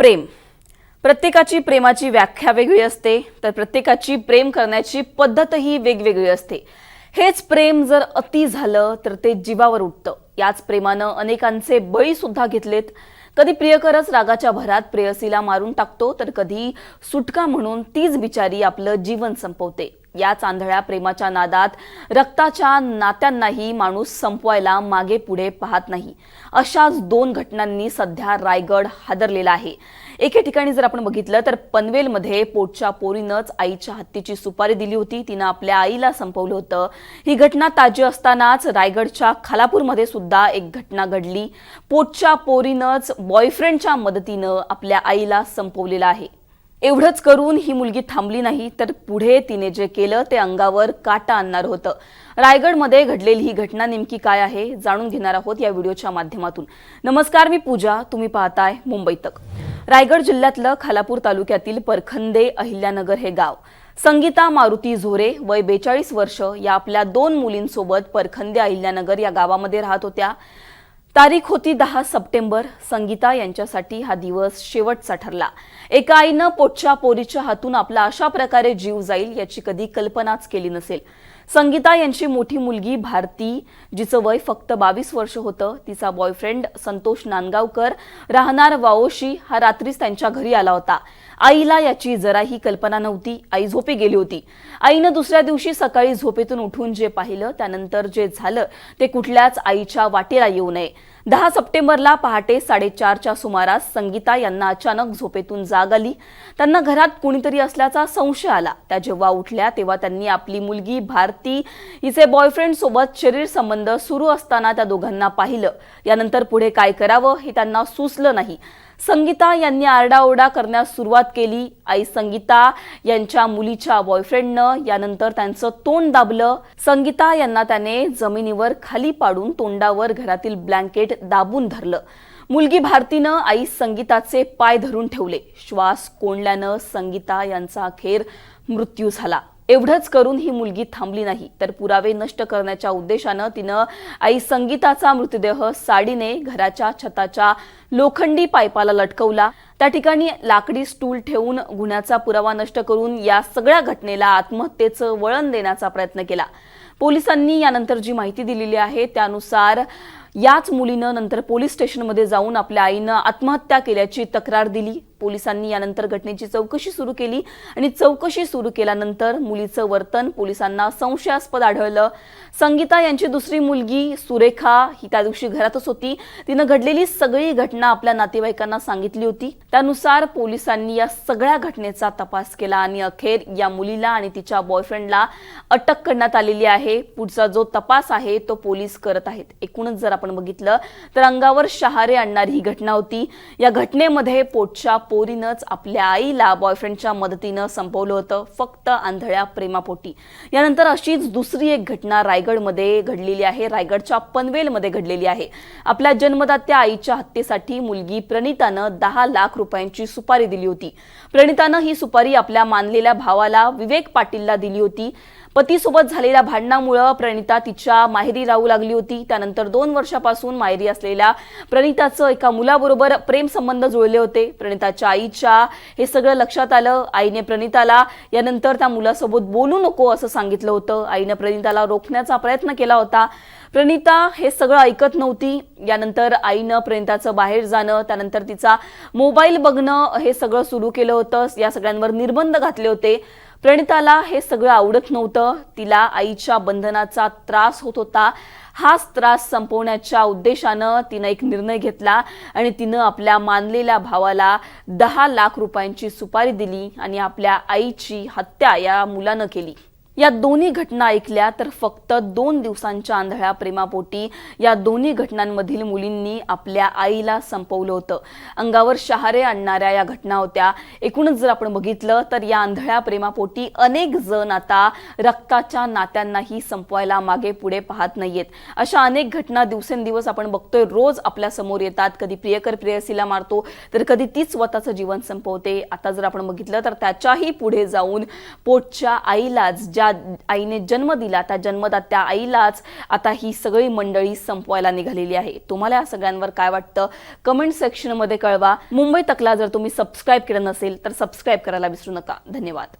प्रेम. प्रत्येकाची प्रेमाची व्याख्या वेगळी असते तर प्रत्येकाची प्रेम करण्याची पद्धतही वेगवेगळी असते. हेच प्रेम जर अति झालं तर ते जीवावर उठतं. याच प्रेमानं अनेकांचे बळी सुद्धा घेतलेत. कधी प्रियकरच रागाच्या भरात प्रेयसीला मारून टाकतो तर कधी सुटका म्हणून तीच बिचारी आपलं जीवन संपवते. या चांदळ्या प्रेमाच्या नादात रक्ताच्या नात्यांनाही माणूस संपवायला मागे पुढे पाहत नाही. अशाच दोन घटनांनी सध्या रायगड हादरलेला आहे. एके ठिकाणी जर आपण बघितलं तर पनवेलमध्ये पोटच्या पोरीनंच आईच्या हत्तीची सुपारी दिली होती. तिनं आपल्या आईला संपवलं होतं. ही घटना ताजी असतानाच रायगडच्या खालापूरमध्ये सुद्धा एक घटना घडली. पोटच्या पोरीनंच बॉयफ्रेंडच्या मदतीनं आपल्या आईला संपवलेलं आहे. एवढंच करून ही मुलगी थांबली नाही तर पुढे तिने जे केलं ते अंगावर काटा आणणार होतं. रायगडमध्ये घडलेली ही घटना नेमकी काय आहे जाणून घेणार आहोत या व्हिडिओच्या माध्यमातून. नमस्कार मी पूजा. तुम्ही पाहताय मुंबई तक. रायगड जिल्ह्यातलं खालापूर तालुक्यातील परखंदे अहिल्यानगर हे गाव. संगीता मारुती झोरे वय बेचाळीस वर्ष या आपल्या दोन मुलींसोबत परखंदे अहिल्यानगर या गावामध्ये राहत होत्या. तारीख होती दहा सप्टेंबर. संगीता यांच्यासाठी हा दिवस शेवटचा ठरला. एका आईनं पोटच्या पोरीच्या हातून आपला अशा प्रकारे जीव जाईल याची कधी कल्पनाच केली नसेल. संगीता यांची मोठी मुलगी भारती जिचं वय फक्त बावीस वर्ष होतं तिचा बॉयफ्रेंड संतोष नांदगावकर. राहणार वाओशी हा रात्रीच त्यांच्या घरी आला होता. आईला याची जराही कल्पना नव्हती आई झोपी गेली होती. आईनं दुसऱ्या दिवशी सकाळी झोपेतून उठून जे पाहिलं त्यानंतर जे झालं ते कुठल्याच आईच्या वाटेला येऊ नये. दहा सप्टेंबरला पहाटे साडेचारच्या सुमारास संगीता यांना अचानक झोपेतून जाग आली. त्यांना घरात कुणीतरी असल्याचा संशय आला. त्या जेव्हा उठल्या तेव्हा त्यांनी आपली मुलगी भारती हिचे बॉयफ्रेंड सोबत शरीर संबंध सुरू असताना त्या दोघांना पाहिलं. यानंतर पुढे काय करावं हे त्यांना सुचलं नाही. संगीता यांनी आरडाओरडा करण्यास सुरुवात केली. आई संगीता यांच्या मुलीच्या बॉयफ्रेंडनं यानंतर त्यांचं तोंड दाबलं. संगीता यांना त्याने जमिनीवर खाली पाडून तोंडावर घरातील ब्लँकेट दाबून धरलं. मुलगी भारतीनं आई संगीताचे पाय धरून ठेवले. श्वास कोंडल्यानं संगीता यांचा अखेर मृत्यू झाला. एवढंच करून ही मुलगी थांबली नाही. तर पुरावे नष्ट करण्याच्या उद्देशानं तिनं आई संगीताचा मृतदेह साडीने घराच्या छताच्या लोखंडी पायपाला लटकवला. त्या ठिकाणी लाकडी स्टूल ठेवून गुन्ह्याचा पुरावा नष्ट करून या सगळ्या घटनेला आत्महत्येचं वळण देण्याचा प्रयत्न केला. पोलिसांनी यानंतर जी माहिती दिलेली आहे त्यानुसार याच मुलीनं नंतर पोलीस स्टेशनमध्ये जाऊन आपल्या आईनं आत्महत्या केल्याची तक्रार दिली. पोलिसांनी यानंतर घटनेची चौकशी सुरू केली आणि चौकशी सुरू केल्यानंतर मुलीचं वर्तन पोलिसांना संशयास्पद आढळलं. संगीता यांची दुसरी मुलगी सुरेखा ही त्या दिवशी घरातच होती. तिनं घडलेली सगळी घटना आपल्या नातेवाईकांना सांगितली होती. त्यानुसार पोलिसांनी या सगळ्या घटनेचा तपास केला आणि अखेर या मुलीला आणि तिच्या बॉयफ्रेंडला अटक करण्यात आलेली आहे. पुढचा जो तपास आहे तो पोलीस करत आहेत. एकूणच जर आपण बघितलं तर अंगावर शहारे आणणारी ही घटना होती. या घटनेमध्ये पोटच्या पोरीनंच आपल्या आईला बॉयफ्रेंडच्या मदतीनं संपवलं होतं. फक्त आंधळ्या प्रेमापोटी. यानंतर अशीच दुसरी एक घटना रायगडमध्ये घडलेली आहे. रायगडच्या पनवेलमध्ये घडलेली आहे. आपल्या जन्मदात्या आईच्या हत्येसाठी मुलगी प्रणितानं दहा लाख रुपयांची सुपारी दिली होती. प्रणितानं ही सुपारी आपल्या मानलेल्या भावाला विवेक पाटीलला दिली होती. पतीसोबत झालेल्या भांडणामुळं प्रणिता तिच्या माहेरी राहू लागली होती. त्यानंतर दोन वर्षापासून माहेरी असलेल्या प्रणिताचं एका मुलाबरोबर प्रेमसंबंध जुळले होते. प्रणिताच्या आईच्या हे सगळं लक्षात आलं. आईने प्रणिताला यानंतर त्या मुलासोबत बोलू नको असं सांगितलं होतं. आईने प्रणिताला रोखण्याचा प्रयत्न केला होता. प्रणिता हे सगळं ऐकत नव्हती. यानंतर आईनं प्रणिताचं बाहेर जाणं त्यानंतर तिचा मोबाईल बघणं हे सगळं सुरू केलं होतं. या सगळ्यांवर निर्बंध घातले होते. प्रणिताला हे सगळं आवडत नव्हतं. तिला आईच्या बंधनाचा त्रास होत होता. हाच त्रास संपवण्याच्या उद्देशानं तिनं एक निर्णय घेतला आणि तिनं आपल्या मानलेल्या भावाला दहा लाख रुपयांची सुपारी दिली आणि आपल्या आईची हत्या या मुलानं केली. या दोन्ही घटना ऐकल्या तर फक्त दोन दिवसांच्या आंधळ्या प्रेमापोटी या दोन्ही घटनांमधील मुलींनी आपल्या आईला संपवलं होतं. अंगावर शहारे आणणाऱ्या या घटना होत्या. एकूणच जर आपण बघितलं तर या आंधळ्या प्रेमापोटी अनेक जण आता रक्ताच्या नात्यांनाही संपवायला मागे पुढे पाहत नाहीयेत. अशा अनेक घटना दिवसेंदिवस आपण बघतोय. रोज आपल्यासमोर येतात. कधी प्रियकर प्रेयसीला मारतो तर कधी तीच स्वतःचं जीवन संपवते. आता जर आपण बघितलं तर त्याच्याही पुढे जाऊन पोटच्या आईलाच ज्या आईने जन्म दिला त्या जन्मदात्या आईलाच आता ही सगळी मंडळी संपवायला निघालेली आहे. तुम्हाला या सगळ्यांवर काय वाटतं? कमेंट सेक्शनमध्ये कळवा. मुंबई तकला जर तुम्ही सबस्क्राईब केलं नसेल तर सबस्क्राईब करायला विसरू नका. धन्यवाद.